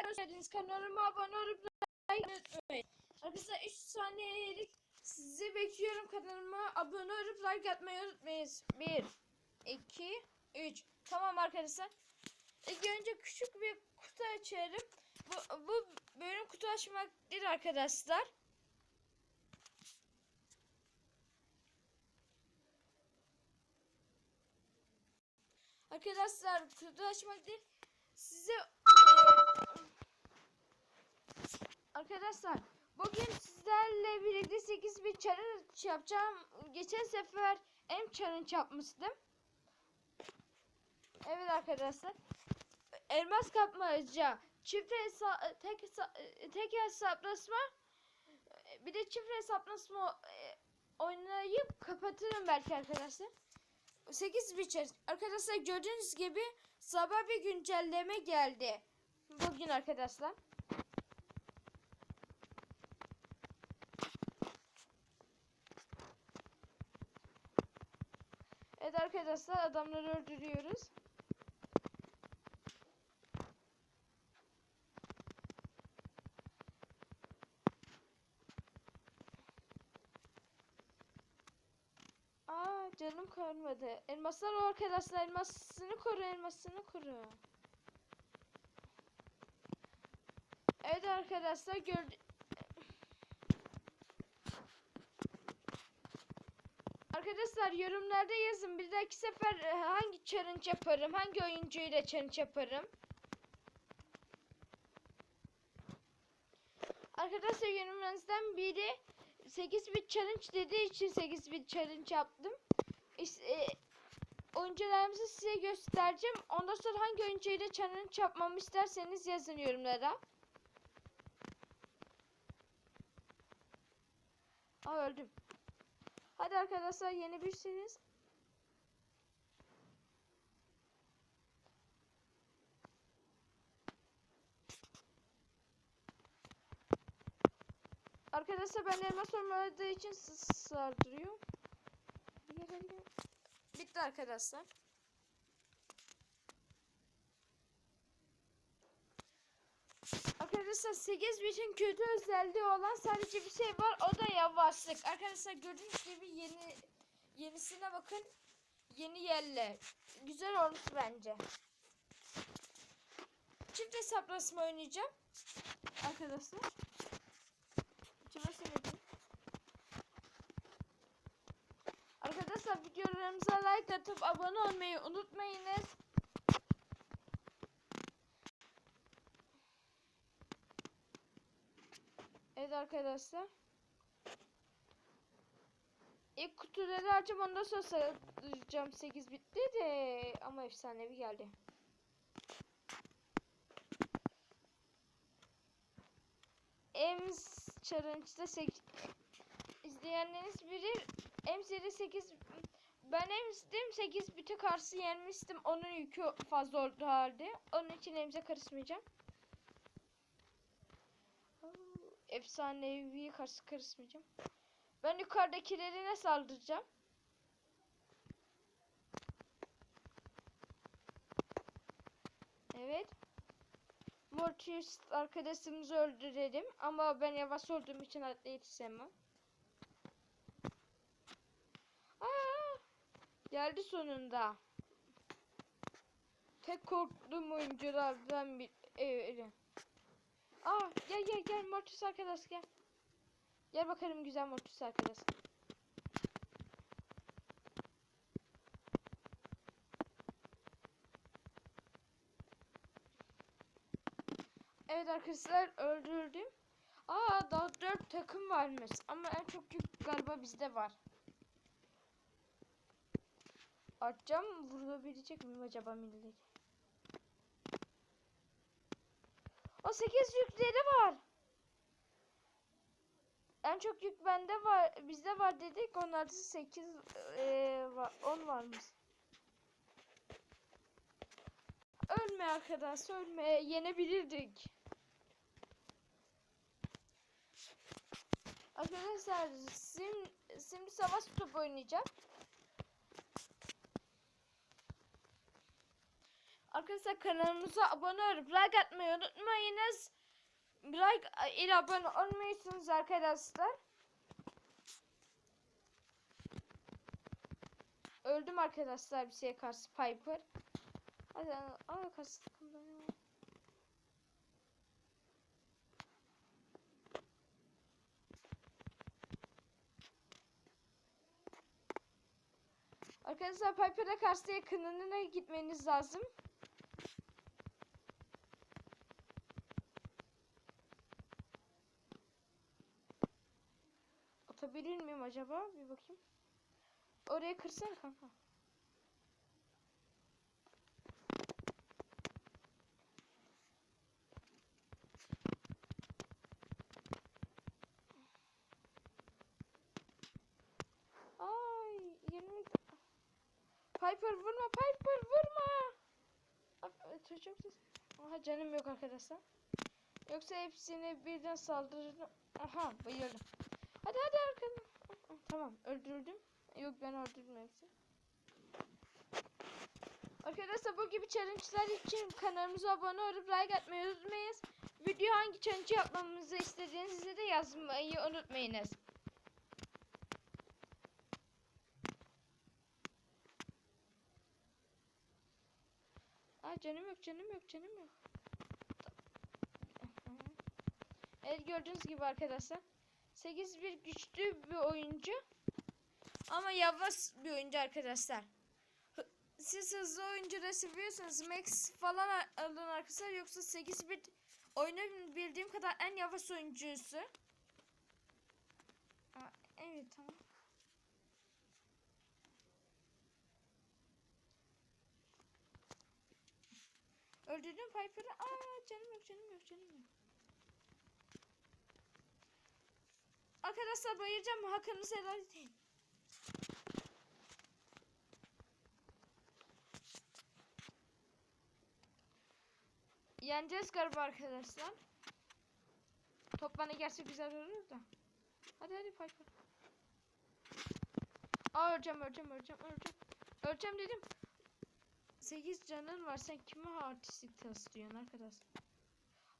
Arkadaşlar hoş geldiniz. Kanalıma abone olup like unutmayın. Arkadaşlar 3 saniyelik sizi bekliyorum. Kanalıma abone olup like atmayı unutmayın. 1 2 3 Tamam arkadaşlar. İlk önce küçük bir kutu açarım. Bu, bu bölüm kutu açmak değil arkadaşlar. Arkadaşlar kutu açmak değil. Size Arkadaşlar bugün sizlerle birlikte 8 bir challenge yapacağım. Geçen sefer M challenge yapmıştım. Evet arkadaşlar. Elmas kapmaca, çift hesa tek hesa tek hesaplaşma bir de çift hesaplaşma e, oynayıp kapatırım belki arkadaşlar. 8 bir challenge. Arkadaşlar gördüğünüz gibi sabah bir güncelleme geldi. Bugün arkadaşlar. Evet arkadaşlar adamları öldürüyoruz. Aa canım kalmadı. Elmaslar o arkadaşlar elmasını koru elmasını koru. Evet arkadaşlar gördü. Arkadaşlar yorumlarda yazın. Bir dahaki sefer e, hangi challenge yaparım? Hangi oyuncuyla challenge yaparım? Arkadaşlar yorumlarınızdan biri 8 bit challenge dediği için 8 bit challenge yaptım. İşte, e, oyuncularımızı size göstereceğim. Ondan sonra hangi oyuncuyla challenge yapmamı isterseniz yazın yorumlara. Aa öldüm. Hadi arkadaşlar yeni bir. Arkadaşlar ben elmas olmadığı için sardırıyor. Bitti arkadaşlar. Arkadaşlar 8 bitin kötü özelliği olan sadece bir şey var o da yavaşlık. Arkadaşlar gördüğünüz gibi yeni yenisine bakın. Yeni yerler. Güzel olmuş bence. Çift hesaplaşma oynayacağım. Arkadaşlar. İçime sinirdim. Arkadaşlar videolarımıza like atıp abone olmayı unutmayınız. Evet arkadaşlar. İlk kutuları açıp ondan sonra sayacağım 8 bitti de ama efsanevi geldi. Ems Challenge'da 8 izleyenleriniz bilir. Seri 8 ben Ems'tim 8 bite karşı yenmiştim. Onun yükü fazla oldu halde. Onun için Ems'e karışmayacağım. Efsanevi karşı karışmayacağım. Ben yukarıdakilerine saldıracağım. Evet. Mortius arkadaşımızı öldürelim. Ama ben yavaş olduğum için hatta yetişemem. Aa, geldi sonunda. Tek korktuğum oyunculardan bir... Evet. Aa gel gel gel Mortis arkadaş gel. Gel bakalım güzel Mortis arkadaş. Evet arkadaşlar öldürdüm. Aa daha dört takım varmış ama en çok yük galiba bizde var. Atacağım vurabilecek miyim acaba millet? O 8 yükleri var. En çok yük bende var, bizde var dedik. Onlarda 8 e, var, 10 varmış. Ölme arkadaş, ölme. Yenebilirdik. Arkadaşlar sim, şimdi savaş topu oynayacağım. Arkadaşlar kanalımıza abone olup like atmayı unutmayınız. like ile abone olmayısınız arkadaşlar. Öldüm arkadaşlar bir şeye karşı Piper. Hadi al karşı takımdan Arkadaşlar Piper'a karşı yakınına gitmeniz lazım. Atabilir miyim acaba? Bir bakayım. Oraya kırsana kanka. Ay 20 Piper vurma Piper vurma. Siz. Aha canım yok arkadaşlar. Yoksa hepsini birden saldırırdım. Aha bayıldım. Hadi hadi arkadan. Tamam öldürdüm. Yok ben öldürdüm hepsini. Arkadaşlar bu gibi challenge'lar için kanalımıza abone olup like atmayı unutmayınız. Video hangi challenge yapmamızı istediğinizi de yazmayı unutmayınız. Aa canım yok canım yok canım yok. Evet gördüğünüz gibi arkadaşlar. 8 bir güçlü bir oyuncu. Ama yavaş bir oyuncu arkadaşlar. Siz hızlı oyuncuları seviyorsanız Max falan alın arkadaşlar. Yoksa 8 bit oyunu bildiğim kadar en yavaş oyuncusu. Aa, evet tamam. Öldürdüm Piper'ı. Aa canım yok canım yok canım yok. Arkadaşlar bayılacağım. Hakkınızı helal edin. Yeneceğiz galiba arkadaşlar. Top bana gelse güzel olur da. Hadi hadi Piper. Aa öleceğim öleceğim öleceğim öleceğim. Öleceğim dedim. 8 canın var sen kime artistik taslıyorsun arkadaş?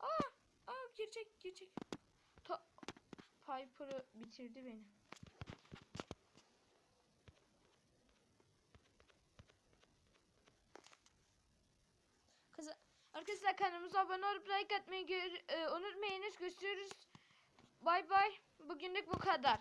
Aa, aa girecek girecek. To Piper'ı bitirdi beni. Kız Arkadaşlar kanalımıza abone olup like atmayı e, unutmayınız. Görüşürüz. Bay bay. Bugünlük bu kadar.